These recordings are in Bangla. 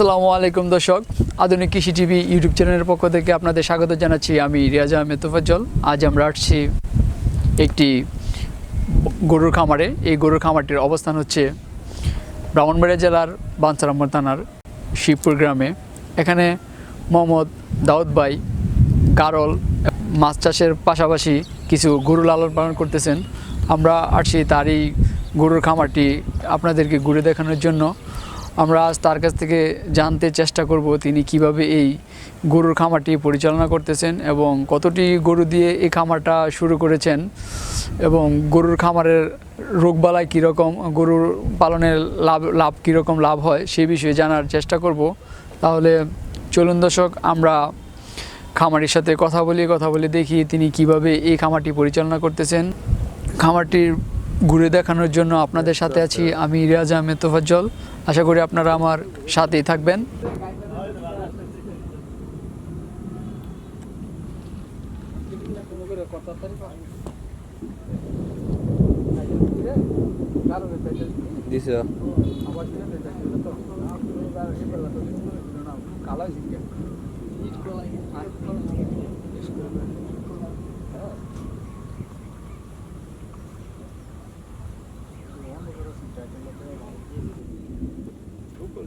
আসসালামু আলাইকুম দর্শক। আধুনিক কৃষি টিভি ইউটিউব চ্যানেলের পক্ষ থেকে আপনাদের স্বাগত জানাচ্ছি আমি রিয়াজ আহমেদ তোফাজ্জল। আজ আমরা আসছি একটি গরুর খামারে। এই গরুর খামারটির অবস্থান হচ্ছে ব্রাহ্মণবাড়িয়া জেলার বাঞ্ছারাম্বর থানার শিবপুর গ্রামে। এখানে মোহাম্মদ দাউদ ভাই গারল মাছ চাষের পাশাপাশি কিছু গরু লালন পালন করতেছেন। আমরা আসছি তারই গরুর খামারটি আপনাদেরকে ঘুরে দেখানোর জন্য। আমরা আজ তার কাছ থেকে জানতে চেষ্টা করব তিনি কীভাবে এই গরুর খামারটি পরিচালনা করতেছেন এবং কতটি গরু দিয়ে এই খামারটা শুরু করেছেন এবং গরুর খামারের রোগবালাই কীরকম, গরুর পালনের লাভ লাভ কীরকম লাভ হয় সেই বিষয়ে জানার চেষ্টা করব। তাহলে চলুন দর্শক, আমরা খামারির সাথে কথা বলি, কথা বলে দেখি তিনি কীভাবে এই খামারটি পরিচালনা করতেছেন। খামারটির ঘুরে দেখানোর জন্য আপনাদের সাথে আছি আমি রিয়াজ আহমেদ তোফাজ্জল। আশা করি আপনারা আমার সাথেই থাকবেন।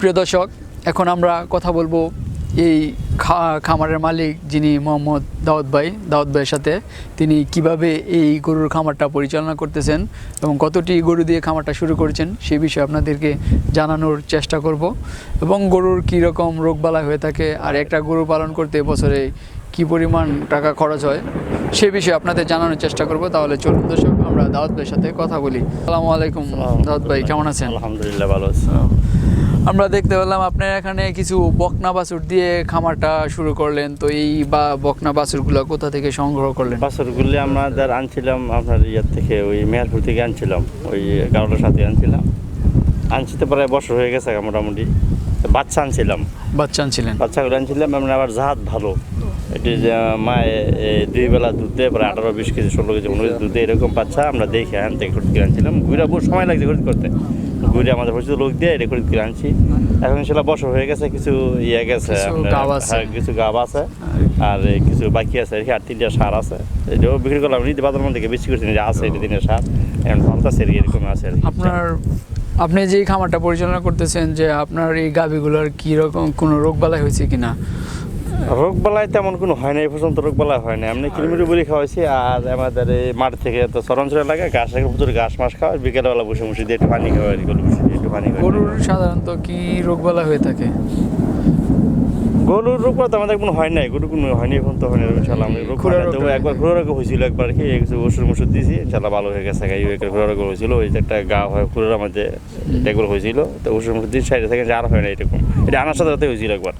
প্রিয় দর্শক, এখন আমরা কথা বলব এই খামারের মালিক যিনি মোহাম্মদ দাউদ ভাই। দাউদ ভাইয়ের সাথে তিনি কীভাবে এই গরুর খামারটা পরিচালনা করতেছেন এবং কতটি গরু দিয়ে খামারটা শুরু করেছেন সেই বিষয়ে আপনাদেরকে জানানোর চেষ্টা করব। এবং গরুর কী রকম রোগবালাই হয়ে থাকে আর একটা গরু পালন করতে বছরে কি পরিমাণ টাকা খরচ হয় সে বিষয়ে আপনাদের জানানোর চেষ্টা করব। তাহলে চলুন দর্শক আমরা দাউদ ভাইয়ের সাথে কথা বলি। আসসালামু আলাইকুম দাউদ ভাই কেমন আছেন? আলহামদুলিল্লাহ ভালো আছে। আমরা দেখতে পেলাম আপনার এখানে কিছু বকনা বাছুর দিয়ে খামারটা শুরু করলেন। তো এই বা বকনা বাছুরগুলো কোথা থেকে সংগ্রহ করলেন? বাছরগুলি আমাদের আনছিলাম আপনার ইয়ার থেকে ওই মেহেরপুর থেকে আনছিলাম ওই গারোটার সাথে আনছিলাম। আনছি তো প্রায় বছর হয়ে গেছে মোটামুটি। বাচ্চা আনছিলাম। বাচ্চা আনছিলেন। বাচ্চাগুলো আনছিলাম আমরা আবার জাহাজ ভালো। এটি যে মায়ে দুই বেলা দুধ দেয় প্রায় আঠারো বিশ কেজি ষোলো কেজি পনেরো কেজি দুধ দেয় এরকম বাচ্চা আমরা দেখে আন থেকে খরিদ করে আনছিলাম। ঘুরে বহু সময় লাগছে খরিদ করতে ঘুরে আমাদের পরিচিত লোক দিয়ে এটা খরিদ করে আনছি। এখন সেটা বছর হয়ে গেছে কিছু ইয়ে গেছে কিছু গাব আছে। হ্যাঁ, গাব আছে আর কিছু বাকি আছে আর কি, আর তিনটা সার আছে। এটাও বিক্রি করলাম নিতে বাজার মধ্যে বেশি করছি যে আছে এটা দিনের সার এখন ফালতাছে এরকম আছে আর আপনার আপনি যে খামারটা পরিচালনা করতেছেন যে আপনার এই গাভীগুলোর কি রকম কোনো রোগবালাই হয়েছে কিনা? রোগ বালাই তেমন কোনো হয় না এই পর্যন্ত রোগ বালাই হয় না। এমনি কিলোমিটার বলি খাওয়াইছি আর আমাদের এই মাঠ থেকে তো চরাঞ্চলে লাগে ঘাস প্রচুর ঘাস মাস খাওয়া বিকেলবেলা বসে বসে দিয়ে একটু পানি খাওয়া আর কি, একটু পানি গরুর সাধারণত কি রোগবালাই হয়ে থাকে? গরুর রোগ তো আমাদের কোনো হয় নাই গরু কোনো হয়নি এখন তো হয়নি ইনশাল্লাহ আমি রোগ। রোগ তবু একবার খুরা রোগ হয়েছিল একবার কি কিছু ওষুধ মুষুধ দিয়েছি ইনশাল্লাহ ভালো হয়ে গেছে গাই একটা খুরা রোগ হয়েছিল ওই যে একটা গা হয় খুরার মধ্যে এগুলো হয়েছিল তো ওষুধ মুষুধ দিয়ে সাইডে থেকে যে আর হয় না এরকম। এটা আনার সাথে হয়েছিল একবার।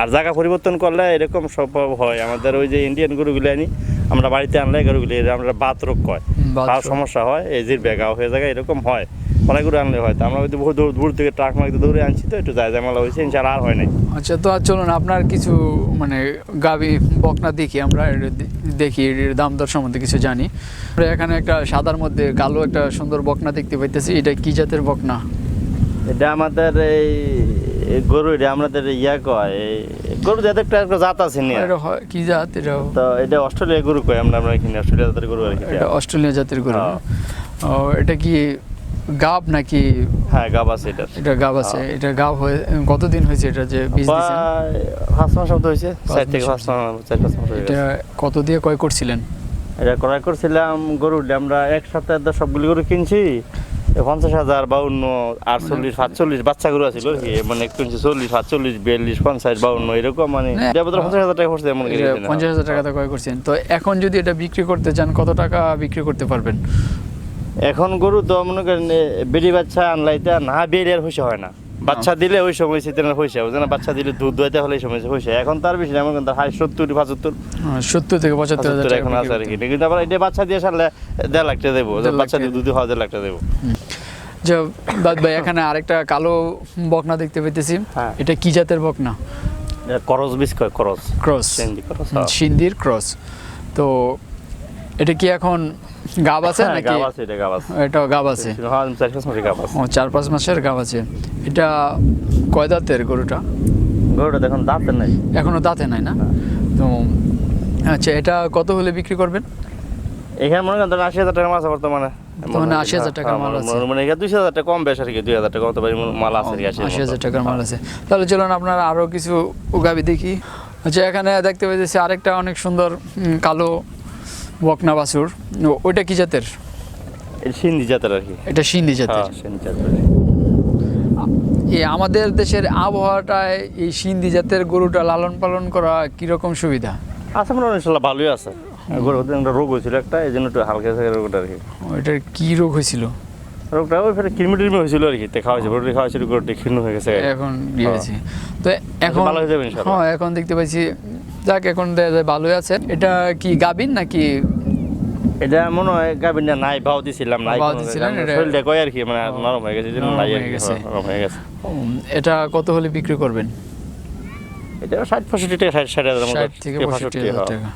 আর জায়গা পরিবর্তন করলে এরকম সম্ভব হয়। আমাদের ওই যে ইন্ডিয়ান গরুগুলো আনি আমরা বাড়িতে আনলে গরুগুলি আমরা বাত রোগ কয়। তার সমস্যা হয় এই যে বেগাও হয়ে যায় এরকম হয়। অনেক গরু আনলে হয়। তো আমরা হয়তো বহু দূর দূর থেকে ট্রাক মারতে দৌড়ে আনছি তো একটু যায় জামালা হয়েছে ইনশাল্লাহ আর হয় নাই। আচ্ছা তো আর চলুন আপনার কিছু মানে গাভী বকনা দেখি আমরা দেখি এর দাম দর সম্বন্ধে কিছু জানি। আমরা এখানে একটা সাদার মধ্যে কালো একটা সুন্দর বকনা দেখতে পাইতেছি। এটা কি জাতের বকনা? এটা আমাদের এই গরু এটা আমাদের ইয়া কয় গরু যাদের একটা জাত আছে এটা হয়- কি জাত এটা? তো এটা অস্ট্রেলিয়া গরু কয় আমরা আমরা এখানে অস্ট্রেলিয়া জাতের গরু আর কি এটা অস্ট্রেলিয়া জাতের গরু। হ্যাঁ। ও এটা কি গাব নাকি? হ্যাঁ গাব আছে এটা। এটা গাব আছে। এটা গাব হয়ে কতদিন হয়েছে এটা যে বীজ দিয়েছেন পাঁচ মাস মতো হয়েছে চার থেকে পাঁচ মাস চার পাঁচ মাস এটা কত দিয়ে ক্রয় করছিলেন? এটা ক্রয় করছিলাম গরু আমরা এক সপ্তাহে সবগুলি গরু কিনছি। পঞ্চাশ হাজার বাউন্ন আটচল্লিশ সাতচল্লিশ বাচ্চা গরু আছিল মানে একটু চল্লিশ সাতচল্লিশ বিয়াল্লিশ পঞ্চাশ বাউন্ন এরকম মানে। পঞ্চাশ হাজার টাকা করছে এমন পঞ্চাশ হাজার টাকা ক্রয় করছেন। তো এখন যদি এটা বিক্রি করতে চান কত টাকা বিক্রি করতে পারবেন? এখন গরু তো মনে করেন বেড়ি বাচ্চা আনলাইতে না বেড়ে আর হইসা হয় না। বাচ্চা দিলে ওই সময় শীতের ওই জন্য বাচ্চা দিলে দুধ দোয়াইতে হলে এই সময় হইসা এখন তার বেশি না, করেন হাই সত্তর পঁচাত্তর। সত্তর থেকে পঁচাত্তর হাজার এখন আছে আর কি। কিন্তু আবার এটা বাচ্চা দিয়ে সারলে দেড় লাখ টাকা দেবো বাচ্চা দিয়ে। দুধ হওয়া দেড় লাখ টাকা দেবো। যে দাদ ভাই এখানে আরেকটা কালো বকনা দেখতে পেতেছি। হ্যাঁ। এটা কি জাতের বকনা? করস বিস কয় করস ক্রস করস সিন্দির ক্রস তো এটা কি এখন গাব আছে হ্যাঁ, নাকি? গাব আছে এটা গাব আছে। এটা গাব আছে। হ্যাঁ চার পাঁচ মাসে গাব আছে। ও চার পাঁচ মাসের গাব আছে। এটা কয় দাঁতের গরুটা? গরুটা দেখুন দাঁতের নাই। এখনও দাঁতে নাই না? তো আচ্ছা এটা কত হলে বিক্রি করবেন? এখানে মনে করেন আশি হাজার টাকা মাছ বর্তমানে। বর্তমানে 80,000 টাকার মাল আছে। মানে এখানে দুইশো হাজার টাকা কম বেশ আর কি দুই হাজার টাকা বাড়ি মাল আছে আর কি আশি আশি হাজার টাকার মাল আছে। তাহলে চলুন আপনার আরও কিছু উগাবি দেখি। আচ্ছা এখানে দেখতে পেয়েছি আরেকটা অনেক সুন্দর কালো বকনা বাছুর। ও- ওইটা কি জাতের? সিন্ধি জাতের আর কি। এটা সিন্ধি জাতের। হ্যাঁ সিন্ধি জাতের। এই আমাদের দেশের আবহাওয়াটায় এই সিন্ধি জাতের গরুটা লালন পালন করা কীরকম সুবিধা? আছে মনে ইনশাল্লাহ ভালোই আছে। গরু একটা রোগ হয়েছিল একটা এই জন্য একটু হালকা রোগটা আর কি। ওইটার কি রোগ হয়েছিল? রোগটা ওই ফেরে হয়েছিল আর কি খাওয়া হয়েছে রোটি খাওয়া হয়েছিল গরুটি ক্ষীণ হয়ে গেছে। এখন হয়েছে তো এখন ভালো হয়ে যাবে হ্যাঁ এখন দেখতে পাচ্ছি যাক এখন দেখা যায় ভালোই আছে। এটা কি গাবিন নাকি? এটা মনে হয় গাবিনটা নাই ভাও দিছিলাম নাই শরীরটা কয় আর কি মানে নরম হয়ে গেছে নাই আর হয়ে গেছে। নরম হয়ে গেছে। এটা কত হলে বিক্রি করবেন এটা ষাট পঁয়ষট্টি টাকা ষাট ষাট হাজার মতো ষাট থেকে পঁয়ষট্টি হাজার। টাকা।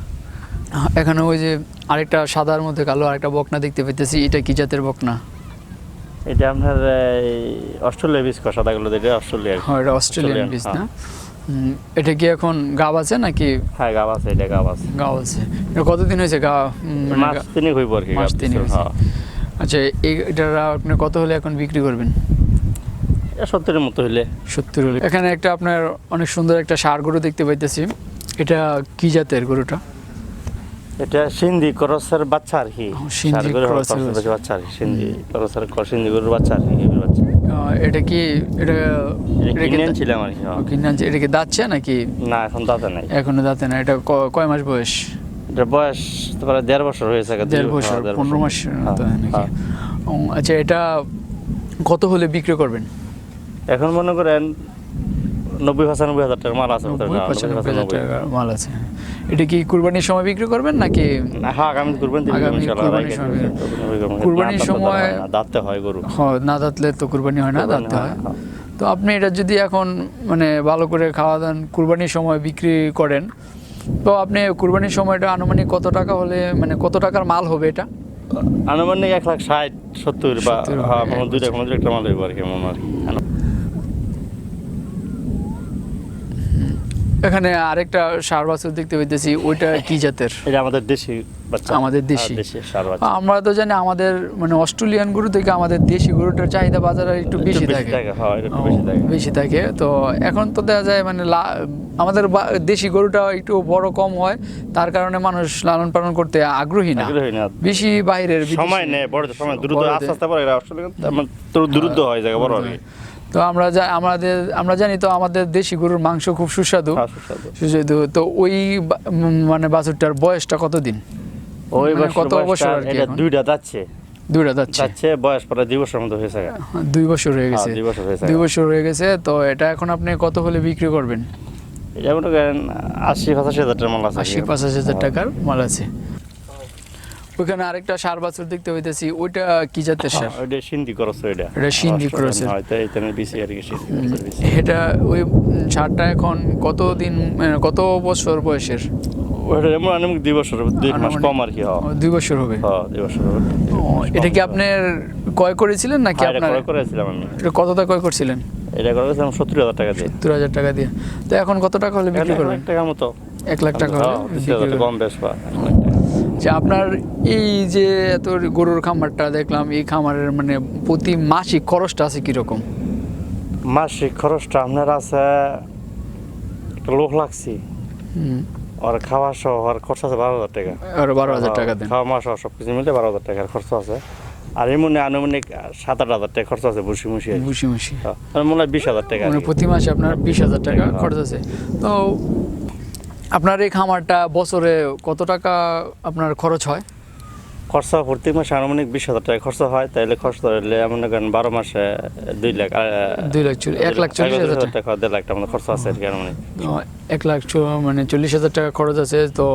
এখানে ওই যে আরেকটা সাদার মধ্যে কালো আরেকটা বকনা দেখতে পেতেছি এটা কি জাতের বকনা? এটা আপনার এই অস্ট্রেলিয়া বীজ কষা থাকল এটা অস্ট্রেলিয়া হ্যাঁ এটা অস্ট্রেলিয়ান বীজ হ্যাঁ। না? এটা কি এখন গাব আছে নাকি? হ্যাঁ গাব আছে এটা গাব আছে। গাব আছে। এটা কতদিন হয়েছে গা মানে মাস তিনেক হইব আর কি মাস তিনেক। হ্যাঁ। আচ্ছা এই- এটার আপনি কত হলে এখন বিক্রি করবেন? এটা সত্তরের মতো হইলে। সত্তর হলে। এখানে একটা আপনার অনেক সুন্দর একটা সার গরু দেখতে পাইতেছি। এটা কি জাতের গরুটা? এটা সিন্ধি করসের বাচ্চা আর কি সিন্ধি ক্রসের বাচ্চা। আর সিন্ধি করসের সিন্ধি গরুর বাচ্চা আর কি বাচ্চা। এটা কি এটা কিনে আনছিলাম আর কি হ্যাঁ। কিনে আনছে এটা কি দাঁতছে নাকি? না এখন দাঁতে নাই। এখনও দাঁতে না এটা কয় মাস বয়স? এটা বয়স তো প্রায় দেড় বছর হয়েছে দেড় হ্যাঁ, বছর পনেরো বছর। মাস হ্যাঁ, হ্যাঁ। আচ্ছা এটা কত হলে বিক্রি করবেন? এখন মনে করেন নব্বই পঁচানব্বই হাজার টাকার মাল আছে হ্যাঁ, পঁচানব্বই হাজার টাকার মাল আছে এটা কি কুরবানির সময় বিক্রি করবেন নাকি হ্যাঁ আগামী কুরবানি কুরবানির সময়। দিবি, কুরবানি করব। কুরবানির না, দাঁতে সময়- হয় হয় গরু হ না দাঁতলে তো কুরবানি হয় না দাঁততে হয় হ্যাঁ। তো আপনি এটা যদি এখন মানে ভালো করে খাওয়া দান কুরবানির সময় বিক্রি করেন তো আপনি কুরবানির সময়টা আনুমানিক কত টাকা হলে মানে কত টাকার মাল হবে এটা আনুমানিক এক লাখ ষাট সত্তর বা 70 হবে, হ্যাঁ কোনো দুইটা একটা মাল হইব আর কি এমন আর কি এখানে আরেকটা সার বাছুর দেখতে পেতেছি ওইটা কি জাতের? এটা আমাদের দেশি বাচ্চা। আমাদের দেশি। হ্যাঁ, সার বাচ্চা। আমরা তো জানি আমাদের মানে অস্ট্রেলিয়ান গরু থেকে আমাদের দেশি গরুটার চাহিদা বাজারে একটু একটু বেশি থাকে। হ্যাঁ বেশি থাকে। তো এখন তো দেখা যায় মানে আমাদের দেশি গরুটা একটু বড় কম হয় তার কারণে মানুষ লালন পালন করতে আগ্রহী না। বেশি বাইরের সময় নেই বড় সময় দ্রুত আস্তে আস্তে বড় এটা অস্ট্রেলিয়া তো দ্রুত হয় জায়গা বড় কি তো আমরা যা আমাদের আমরা জানি তো আমাদের দেশি গরুর মাংস খুব সুস্বাদু। হ্যাঁ, সুস্বাদু। তো ওই মানে বাছুরটার বয়সটা কতদিন? ওই মানে কত বছর আর কি এটা দুইটা যাচ্ছে। দুইটা যাচ্ছে? যাচ্ছে বয়স প্রায় দুই বছর মতো হয়েছে। দুই বছর হয়ে গেছে। হ্যাঁ, দুই বছর হয়েছে। দুই বছর হয়ে গেছে তো এটা এখন আপনি কত হলে বিক্রি করবেন? এটা মনে করেন আশি পঁচাশি হাজার টাকার মাল আছে। আশি পঁচাশি হাজার টাকার মাল আছে। ওইখানে আরেকটা সার বাছুর দেখতে হইতেছি ওইটা কি জাতের সার? হ্যাঁ, ওইটা সিন্ধি করস ওইটা। এটা সিন্ধি অস্ট্রেলিয়ান, ক্রসের। হয়তো এইখানে বেশি আর কি সিন্ধি ক্রসের বেশি। এটা ওই সারটা এখন কত দিন মানে কত বছর বয়সের? ওইটা এমন আনুমানিক দুই বছর দুই মাস কম আর কি হ্যাঁ। দুই বছর হবে? হ্যাঁ, দুই বছর হবে। এটা কি আপনার ক্রয় করেছিলেন নাকি হ্যাঁ, আপনার ক্রয় করেছিলাম আমি। এটা কতটা ক্রয় করছিলেন? এটা করেছিলাম সত্তর হাজার টাকা দিয়ে। সত্তর হাজার টাকা দিয়ে। তো এখন কত টাকা হলে বিক্রি এক করবেন? লাখ টাকার মতো। এক লাখ টাকা হ্যাঁ। কম বেশ যে আপনার এই যে এত গরুর খামারটা দেখলাম এই খামারের মানে প্রতি মাসিক খরচটা আছে কীরকম? মাসিক খরচটা আপনার আছে লোক লাগছি। আর খাওয়া সহ আর খরচ আছে বারো হাজার টাকা। আর বারো হাজার টাকা দেন। খাওয়া মাস সহ সব কিছু মিলে বারো হাজার টাকার খরচ আছে। আর এর মনে আনুমানিক সাত আট হাজার টাকা খরচ আছে বসি মুসি। বুঝি মুশি হ্যাঁ, আমার মনে হয় বিশ হাজার টাকা মানে প্রতি মাসে আপনার বিশ হাজার টাকা হ্যাঁ। খরচ আছে। তো আপনার এই খামারটা বছরে কত টাকা আপনার খরচ হয়? খরচা প্রতি মাসে আনুমানিক বিশ হাজার টাকা খরচা হয়। তাহলে খরচা ধরলে মনে করেন বারো মাসে দুই লাখ দুই লাখ এক লাখ চল্লিশ হাজার টাকা দেড় লাখ টাকা খরচা আছে আর কি আনুমানিক। এক লাখ মানে চল্লিশ হাজার টাকা খরচ আছে। তো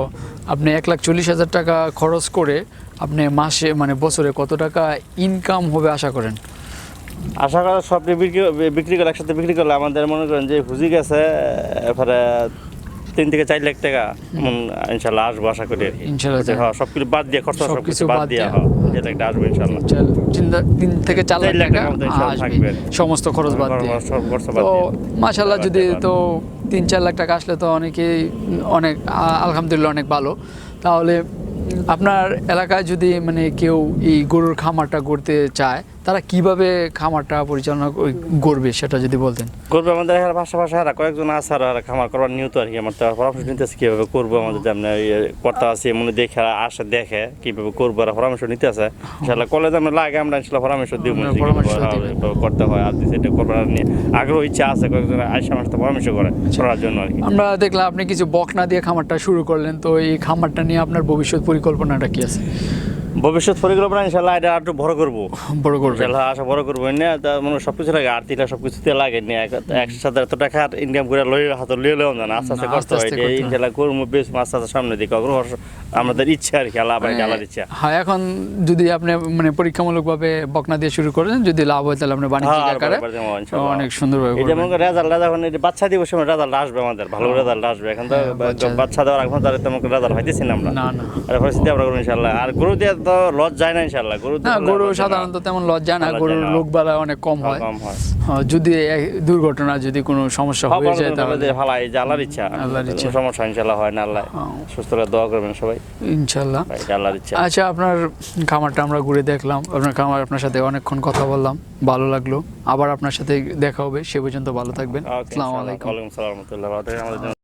আপনি এক লাখ চল্লিশ হাজার টাকা খরচ করে আপনি মাসে মানে বছরে কত টাকা ইনকাম হবে আশা করেন? আশা করা সব বিক্রি বিক্রি করে একসাথে বিক্রি করলে আমাদের মনে করেন যে হুজি গেছে এরপরে তিন থেকে চার লাখ টাকা ইনশাল্লাহ আসব আশা করি। ইনশাল্লাহ হ্যাঁ সব কিছু বাদ দিয়ে খরচা সব সবকিছু কিছু বাদ দিয়ে। হ্যাঁ যে আসবে ইনশাল্লাহ। তিন- থেকে চার লাখ টাকা আসবে। সমস্ত খরচ বাদ দিয়ে। তো মাশাল্লাহ যদি তো তিন চার লাখ টাকা আসলে তো অনেকেই অনেক আলহামদুলিল্লাহ অনেক ভালো। তাহলে আপনার এলাকায় যদি মানে কেউ এই গরুর খামারটা করতে চায় তারা কীভাবে খামারটা পরিচালনা করবে সেটা যদি বলতেন। করবে আমাদের এখানে পাশাপাশি আর কয়েকজন আছে আর খামার করবার নিয়ত আর কি আমার তো পরামর্শ নিতেছে কীভাবে করব আমাদের যেমন কর্তা আছে মনে দেখে আসে দেখে কীভাবে করব আর পরামর্শ নিতে আছে ইনশাল্লাহ কলেজ আমরা লাগে আমরা ইনশাল্লাহ পরামর্শ দিব। করতে হয় আর সেটা করবার নিয়ে আগ্রহ ইচ্ছা আছে কয়েকজন আইসা আমার সাথে পরামর্শ করে আচ্ছা। করার জন্য আর কি। আমরা দেখলাম আপনি কিছু বকনা দিয়ে খামারটা শুরু করলেন তো এই খামারটা নিয়ে আপনার ভবিষ্যৎ পরিকল্পনাটা কি আছে? ভবিষ্যৎ পরিকল্পনা ইনশাল্লাহ এটা আর একটু বড় করব। বড় করবেন ইনশাল্লাহ আশা বড় করব। না তা মানে সব কিছু লাগে আর্থিকটা সব কিছুতে লাগে না একসাথে এত টাকা ইনকাম করে লই হাতে লিয়ে লেও না আস্তে আস্তে করতে হয়। হয়। ইনশাল্লাহ করব বেশ আস্তে আস্তে সামনে দিকে অগ্রসর আমাদের ইচ্ছা আর কি আল্লাহ ভাই আল্লাহর ইচ্ছা। হ্যাঁ এখন যদি আপনি মানে পরীক্ষামূলকভাবে বকনা দিয়ে শুরু করেন যদি লাভ হয় তাহলে আপনি বাণিজ্যিক হ্যাঁ, আকারে। অনেক সুন্দরভাবে এটা। মনে করেন রেজাল্ট এটা বাচ্চা দিবস সময় রেজাল্ট আসবে আমাদের ভালো রেজাল্ট আসবে। এখন তো হ্যাঁ, বাচ্চা- বাচ্চা দেওয়ার এখন তাহলে তেমন রেজাল্ট পাইতেছি না আমরা। না না। আর পরিস্থিতি আমরা ইনশাল্লাহ আর গরু দিয়ে তো লজ যায় না ইনশাল্লাহ গরু না গরু সাধারণত তেমন না গরুর অনেক কম হয় হয়। হ্যাঁ, যদি দুর্ঘটনা যদি কোনো সমস্যা হয়ে যায় তাহলে ভালাই যে আল্লাহর ইচ্ছা। আল্লাহর ইচ্ছা। সমস্যা ইনশাল্লাহ হয় না আল্লাহ হ্যাঁ, দোয়া করবেন সবাই। ইনশাল্লাহ আল্লাহর ইচ্ছা। আচ্ছা আপনার খামারটা আমরা ঘুরে দেখলাম। আপনার খামার আপনার সাথে অনেকক্ষণ কথা বললাম। ভালো লাগল। আবার আপনার সাথে দেখা হবে। সে পর্যন্ত ভালো থাকবেন। আসসালামু। আলাইকুম আসসালাম রহমতুল্লাহ।